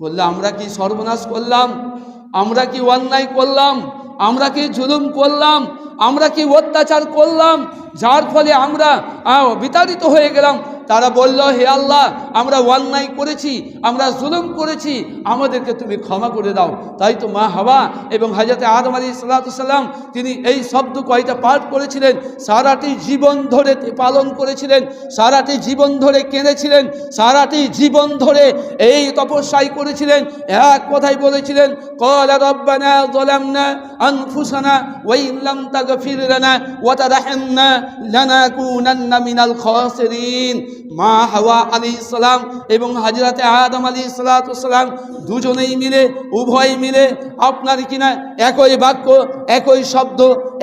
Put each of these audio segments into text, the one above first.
বললে, আমরা কি সর্বনাশ করলাম? আমরা কি অন্যায় করলাম? আমরা কি জুলুম করলাম? আমরা কি অত্যাচার করলাম? যার ফলে আমরা বিতাড়িত হয়ে গেলাম। তারা বলল, হে আল্লাহ, আমরা অন্যায় করেছি, আমরা জুলুম করেছি, আমাদেরকে তুমি ক্ষমা করে দাও। তাই তো মা হাওয়া এবং হাজাতে আদম আলী সাল্লাহাম তিনি এই শব্দ কয়টা পাঠ করেছিলেন? সারাটি জীবন ধরে পালন করেছিলেন, সারাটি জীবন ধরে কেঁদেছিলেন, সারাটি জীবন ধরে এই তপস্যাই করেছিলেন। এক কথাই বলেছিলেন, কলা রব্বানা মিনাল মা হাওয়া আলী ইসলাম এবং হাজরাতে আদম আলী ইসলাতাম দুজনেই মিলে উভয় মিলে আপনার কিনা একই বাক্য, একই শব্দ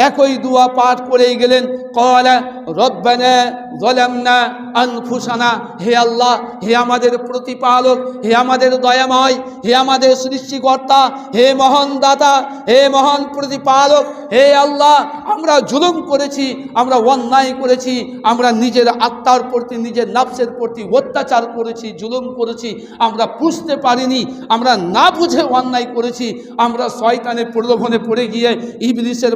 একই দুয়া পাঠ করেই গেলেন। কলা, রব্বানা জলামনা আনফুসানা। হে আল্লাহ, হে আমাদের প্রতিপালক, হে আমাদের দয়াময়, হে আমাদের সৃষ্টিকর্তা, হে মহান দাতা, হে মহান প্রতিপালক, হে আল্লাহ, আমরা জুলুম করেছি, আমরা অন্যায় করেছি, আমরা নিজের আত্মার প্রতি, নিজের নাফসের প্রতি অত্যাচার করেছি, জুলুম করেছি, আমরা বুঝতে পারিনি, আমরা না বুঝে অন্যায় করেছি, আমরা শয়তানের প্রলোভনে পড়ে গিয়ে ইবলিশের ইবলিসের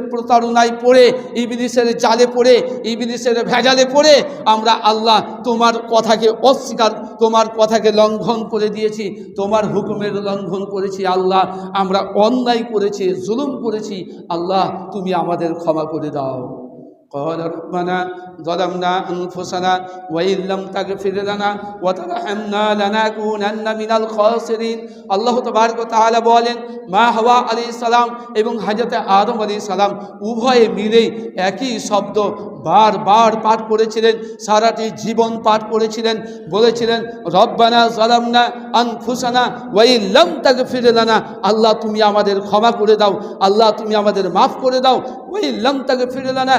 প্রতারণায় পড়ে, ইবলিসের জালে পড়ে, ইবলিসের ভেজালে পড়ে, আমরা আল্লাহ তোমার কথাকে অস্বীকার, তোমার কথাকে লঙ্ঘন করে দিয়েছি, তোমার হুকুমের লঙ্ঘন করেছি আল্লাহ, আমরা অন্যায় করেছি, জুলুম করেছি, আল্লাহ তুমি আমাদের ক্ষমা করে দাও। قال ربنا ظلمنا أنفسنا وإن لم تغفر لنا وترحمنا لنكونن من الخاسرين আল্লাহ তবারক তাআলা বলেন মা হাওয়া আলী সালাম এবং হাজরতে আদম আলী সালাম উভয়ে মিলেই একই শব্দ বারবার পাঠ করেছিলেন, সারাটি জীবন পাঠ করেছিলেন, বলেছিলেন, রব্বানা জালামনা আনফুসানা ওয়াইল্লাম তাগফির লানা। আল্লাহ তুমি আমাদের ক্ষমা করে দাও, আল্লাহ তুমি আমাদের মাফ করে দাও। ওই লম তাকে ওয়াইল্লাম তাগফির লানা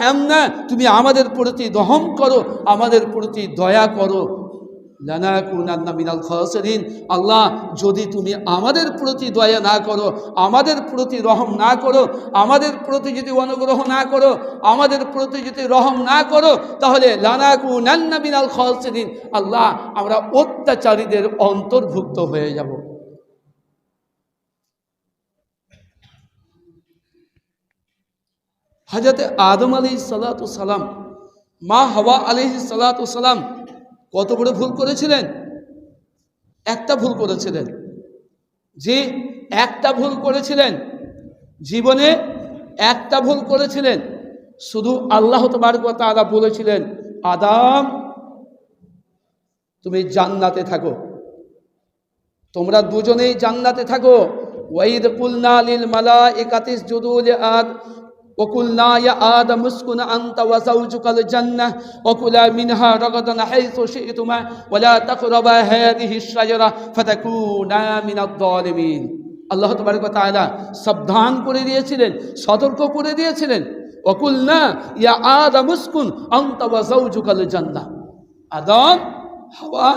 হ্যাম না তুমি আমাদের প্রতি দহম করো, আমাদের প্রতি দয়া করো। মিনাল আল্লাহ, যদি তুমি আমাদের প্রতি দয়া না করো, আমাদের প্রতি রহম না করো, আমাদের প্রতি যদি অনুগ্রহ না করো, আমাদের প্রতি যদি রহম না করো, তাহলে লানাকুনান্না মিনাল খাসিরিন। আল্লাহ, আমরা অত্যাচারীদের অন্তর্ভুক্ত হয়ে যাব। হাজরতে আদম আলী সালাম, মা হওয়া আলী সালাম কত বড় ভুল করেছিলেন? একটা ভুল করেছিলেন। যে একটা ভুল করেছিলেন, জীবনে একটা ভুল করেছিলেন, শুধু আল্লাহ তাআলা বলেছিলেন, আদাম, তুমি জান্নাতে থাকো। তোমরা দুজনেই জান্নাতে থাকো। ওয়াইদ কুলনা লিল মালাইকাতিস জুদুল আদ وقلنا يا آدم اسكن أنت وزوجك الجنة وكلا منها رغدا حيث شئتما ولا تقربا هذه الشجرة فتكونا من الظالمين আল্লাহ তবারক তাআলা সাবধান করে দিয়েছিলেন সতর্ক করে দিয়েছিলেন ওকুলনা ইয়া আদম উসকুন আনতা ওয়া যাওজুকাল জান্নাহ আদম হাওয়া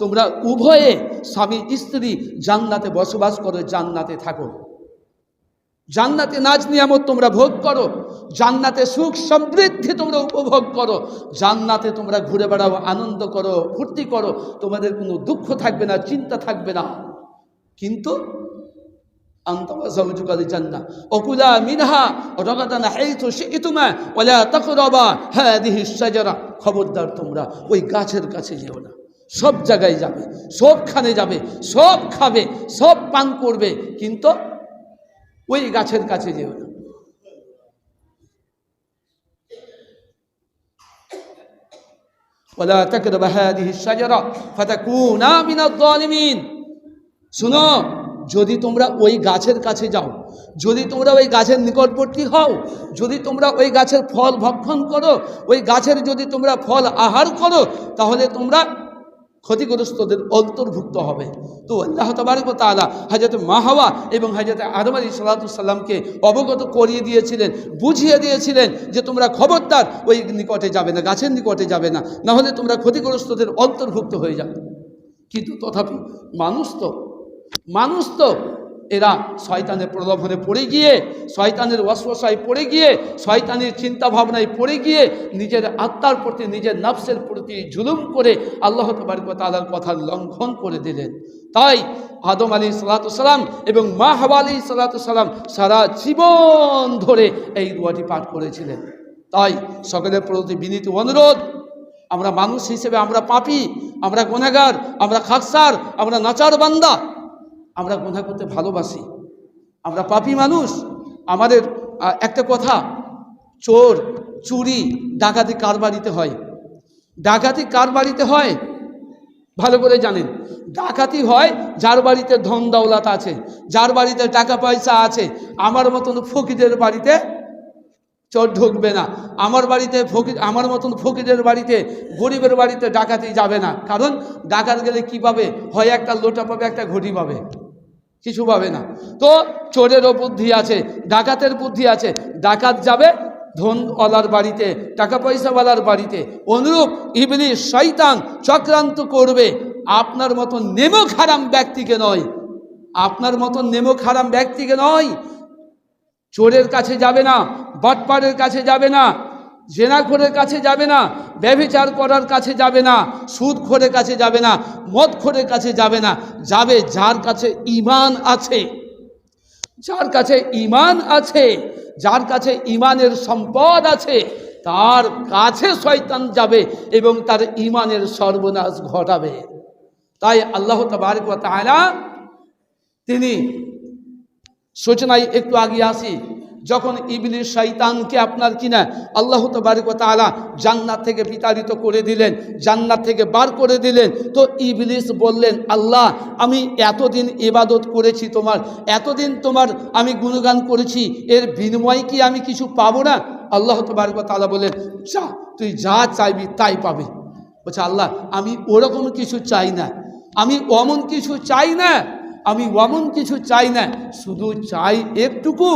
তোমরা উভয়ে স্বামী স্ত্রী জান্নাতে বসবাস করো জান্নাতে থাকো জান্নাতে নাজ নিয়ামত তোমরা ভোগ করো, জান্নাতে সুখ সমৃদ্ধি তোমরা উপভোগ করো, জান্নাতে তোমরা ঘুরে বেড়াও, আনন্দ করো, ফুর্তি করো, তোমাদের কোনো দুঃখ থাকবে না, চিন্তা থাকবে না। কিন্তু মিনহা খবরদার তোমরা, ওই গাছের কাছে যেও না। সব জায়গায় যাবে, সবখানে যাবে, সব খাবে, সব পান করবে, কিন্তু ওই গাছের কাছে যেও না ولا تقرب هذه الشجرة فتكونا من الظالمين শুনো যদি তোমরা ওই গাছের কাছে যাও যদি তোমরা ওই গাছের নিকটবর্তী হও যদি তোমরা ওই গাছের ফল ভক্ষণ করো ওই গাছের যদি তোমরা ফল আহার করো তাহলে তোমরা ক্ষতিগ্রস্তদের অন্তর্ভুক্ত হবে। তো আল্লাহ তবারক তালা হাজরত মাহাওয়া এবং হাজরত আদম আলী সাল্লাতুসাল্লামকে অবগত করিয়ে দিয়েছিলেন, বুঝিয়ে দিয়েছিলেন যে তোমরা খবরদার ওই নিকটে যাবে না, গাছের নিকটে যাবে না। না হলে তোমরা ক্ষতিগ্রস্তদের অন্তর্ভুক্ত হয়ে যাবে। কিন্তু তথাপি মানুষ তো মানুষ তো এরা শয়তানের প্রলোভনে পড়ে গিয়ে, শয়তানের অশ্বাসায় পড়ে গিয়ে, শয়তানের চিন্তা ভাবনায় পড়ে গিয়ে নিজের আত্মার প্রতি, নিজের নফসের প্রতি জুলুম করে আল্লাহ তবারক তালার কথা লঙ্ঘন করে দিলেন। তাই আদম আলী সালাতাম এবং মা হাবা আলী সালাতাম সারা জীবন ধরে এই দোয়াটি পাঠ করেছিলেন। তাই সকলের প্রতি বিনীত অনুরোধ, আমরা মানুষ হিসেবে আমরা পাপি, আমরা গুনাগার আমরা খাকসার, আমরা নাচার বান্দা আমরা গুণা করতে ভালোবাসি। আমরা পাপি মানুষ। আমাদের একটা কথা, চোর, চুরি, ডাকাতি কার বাড়িতে হয়? ডাকাতি কার বাড়িতে হয়? ভালো করে জানেন। ডাকাতি হয় যার বাড়িতে ধন দৌলত আছে, যার বাড়িতে টাকা পয়সা আছে। আমার মতন ফকিরের বাড়িতে চোর ঢুকবে না। আমার বাড়িতে ফকির, আমার মতন ফকিরের বাড়িতে, গরিবের বাড়িতে ডাকাতি যাবে না। কারণ ডাকাত গেলে কি পাবে? হয় একটা লোটা পাবে, একটা ঘটি পাবে। কিছু পাবে না। তো চোরেরও বুদ্ধি আছে, ডাকাতের বুদ্ধি আছে। ডাকাত যাবে ধনওয়ালার বাড়িতে টাকা পয়সাওয়ালার বাড়িতে। অনুরূপ ইবলি শৈতান চক্রান্ত করবে। আপনার মতন নেমো খারাম ব্যক্তিকে নয়। আপনার মতন নেমো খারাম ব্যক্তিকে নয়। চোরের কাছে যাবে না বটপাড়ের কাছে যাবে না। জেনাখোরের কাছে যাবে না, ব্যভিচার করার কাছে যাবে না সুদ সুদখোরের কাছে যাবে না, মদখোরের কাছে যাবে না, যাবে যার কাছে ইমান আছে। যার কাছে ইমান আছে, যার কাছে ইমানের সম্পদ আছে, তার কাছে শয়তান যাবে এবং তার ইমানের সর্বনাশ ঘটাবে। তাই আল্লাহ তবারক তাআলা তিনি সূচনায় একটু আগে আসি। যখন ইবলিশ শৈতানকে আপনার কিনা আল্লাহ তবারিক তাআলা জান্নাত থেকে বিতাড়িত করে দিলেন, জান্নাত থেকে বার করে দিলেন, তো ইবলিশ বললেন, আল্লাহ, আমি এতদিন ইবাদত করেছি তোমার, এতদিন তোমার আমি গুণগান করেছি, এর বিনিময়ে কি আমি কিছু পাবো না? আল্লাহ তবারিক তাআলা বললেন, যা, তুই যা চাইবি তাই পাবি। বলছে, আল্লাহ, আমি ওরকম কিছু চাই না, আমি অমন কিছু চাই না, আমি অমন কিছু চাই না, শুধু চাই একটুকু।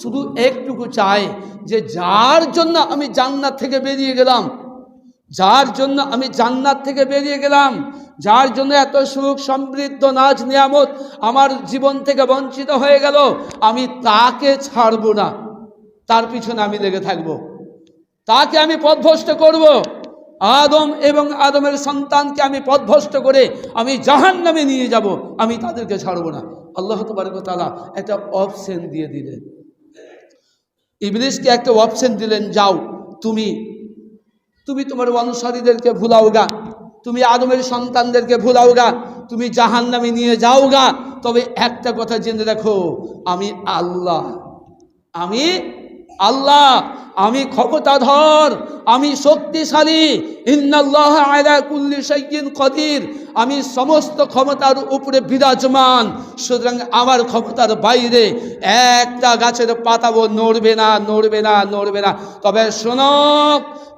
শুধু একটুকু চাই যে যার জন্য আমি জান্নাত থেকে বেরিয়ে গেলাম, যার জন্য আমি জান্নাত থেকে বেরিয়ে গেলাম, যার জন্য এত সুখ, সমৃদ্ধ নাচ নিয়ামত আমার জীবন থেকে বঞ্চিত হয়ে গেল, আমি তাকে ছাড়বো না। তার পিছনে আমি লেগে থাকব। তাকে আমি পথভ্রষ্ট করব। আদম এবং আদমের সন্তানকে আমি পথভ্রষ্ট করে আমি জাহান নামে নিয়ে যাব। আমি তাদেরকে ছাড়বো না। আল্লাহ তালা একটা অপশন দিয়ে দিলেন। ইবলিশকে একটা অপশন দিলেন, যাও, তুমি তুমি তোমার অনুসারীদেরকে ভুলাও গা, তুমি আদমের সন্তানদেরকে ভুলাও গা, তুমি জাহান নামে নিয়ে যাও গা, তবে একটা কথা জেনে রাখো, আমি আল্লাহ, আমি আল্লাহ, আমি ক্ষমতাধর, আমি শক্তিশালী, ইন্নাল্লাহ আয়রা কুল্লি কদির, আমি সমস্ত ক্ষমতার উপরে বিরাজমান, সুতরাং আমার ক্ষমতার বাইরে একটা গাছের পাতাও নড়বে না নড়বে না নড়বে না। তবে শোনো য-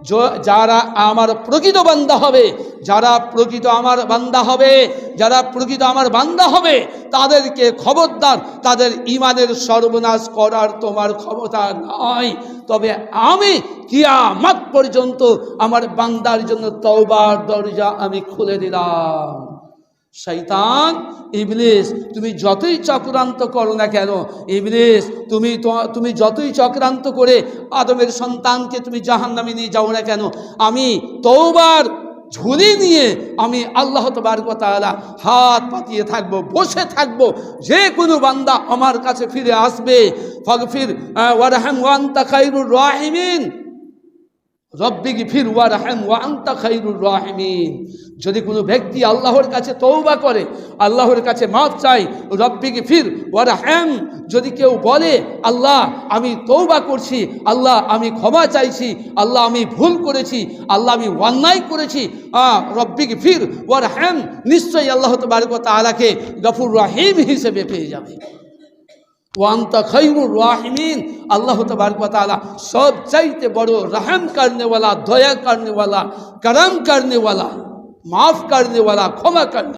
যারা আমার প্রকৃত বান্দা হবে, যারা প্রকৃত আমার বান্দা হবে, যারা প্রকৃত আমার বান্দা হবে, তাদেরকে খবরদার, তাদের ইমানের সর্বনাশ করার তোমার ক্ষমতা নয় তবে আমি কিয়ামাত পর্যন্ত আমার বান্দার জন্য তওবার দরজা আমি খুলে দিলাম। শৈতান ইবলিস, তুমি যতই চক্রান্ত করো না কেন, ইবলিস, তুমি তুমি যতই চক্রান্ত করে আদমের সন্তানকে তুমি জাহান্নামে নিয়ে যাও না কেন, আমি তৌবার ঝুলি নিয়ে আমি আল্লাহ তালা হাত পাতিয়ে থাকব, বসে থাকব, যে কোনো বান্দা আমার কাছে ফিরে আসবে। ফগফির ওয়ারহাম ওয়ান্তা খাইরুর রাহিমিন। রব্বিগি ফির ওয়া রাহেম ওয়া আন্তা খাইরুর রাহিমিন। যদি কোনো ব্যক্তি আল্লাহর কাছে তৌবা করে, আল্লাহর কাছে মাফ চাই রব্বিগি ফির ওয়া রাহেম। যদি কেউ বলে, আল্লাহ, আমি তৌবা করছি, আল্লাহ, আমি ক্ষমা চাইছি, আল্লাহ, আমি ভুল করেছি, আল্লাহ, আমি অন্যায় করেছি রব্বিগি ফির ওয়া রাহেম, নিশ্চয়ই আল্লাহ তো তবারক তাআলাকে গফুর রাহিম হিসেবে পেয়ে যাবে। ওয়ান্তা খৈরুর রাহিমিন আল্লাহ তবারকতালা সব চাইতে বড় রহম করনেওয়ালা দয়া করনেওয়ালা করম করনেওয়ালা মাফ করনেওয়ালা ক্ষমা করনে